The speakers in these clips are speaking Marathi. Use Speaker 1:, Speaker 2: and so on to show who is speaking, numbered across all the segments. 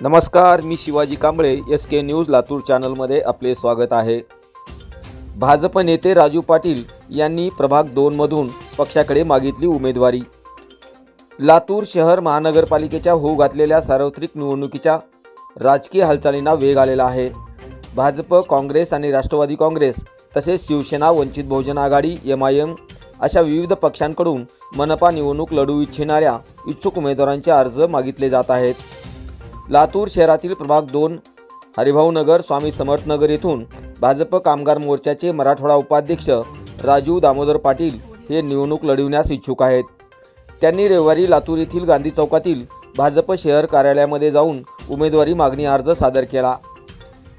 Speaker 1: नमस्कार मी Shivaji Kamble S K news Latur चॅनलमध्ये आपले स्वागत आहे. भाजप नेते राजू पाटील यांनी प्रभाग दोनमधून पक्षाकडे मागितली उमेदवारी. लातूर शहर महानगरपालिकेच्या होऊ घातलेल्या सार्वत्रिक निवडणुकीच्या राजकीय हालचालींना वेग आलेला आहे. भाजप काँग्रेस आणि राष्ट्रवादी काँग्रेस तसेच Shivsena Vanchit Bahujan Aghadi M I M अशा विविध पक्षांकडून मनपा निवडणूक लढवू इच्छिणाऱ्या इच्छुक उमेदवारांचे अर्ज मागितले जात आहेत. लातूर शहरातील प्रभाग दोन हरिभाऊनगर स्वामी समर्थनगर येथून भाजप कामगार मोर्चाचे मराठवाडा उपाध्यक्ष राजू दामोदर पाटील हे निवडणूक लढविण्यास इच्छुक आहेत. त्यांनी रविवारी लातूर येथील गांधी चौकातील भाजप शहर कार्यालयामध्ये जाऊन उमेदवारी मागणी अर्ज सादर केला.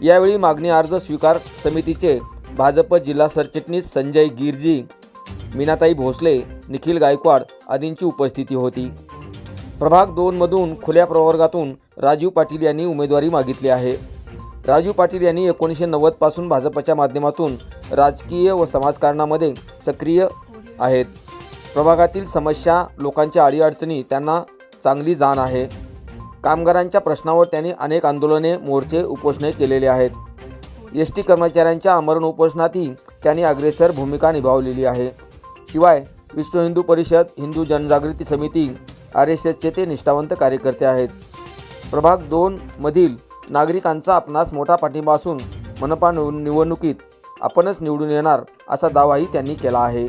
Speaker 1: यावेळी मागणी अर्ज स्वीकार समितीचे भाजप जिल्हा सरचिटणीस संजय गिरजी मीनाताई भोसले निखिल गायकवाड आदींची उपस्थिती होती. प्रभाग दोनमधून खुल्या प्रवर्गातून राजीव पाटील यांनी उमेदवारी मागितली आहे. राजू पाटील यांनी एकोणीसशे नव्वदपासून भाजपच्या माध्यमातून राजकीय व समाजकारणामध्ये सक्रिय आहेत. प्रभागातील समस्या लोकांच्या अडीअडचणी त्यांना चांगली जाण आहे. कामगारांच्या प्रश्नावर त्यांनी अनेक आंदोलने मोर्चे उपोषणे केलेले आहेत. एस टी कर्मचाऱ्यांच्या आमरण उपोषणातही त्यांनी अग्रेसर भूमिका निभावलेली आहे. शिवाय विश्व हिंदू परिषद हिंदू जनजागृती समिती आर एस एसचे ते निष्ठावंत कार्यकर्ते आहेत. प्रभाग दोनमधील नागरिकांचा आपणास मोठा पाठिंबा असून मनपा निवडणुकीत आपणच निवडून येणार असा दावाही त्यांनी केला आहे.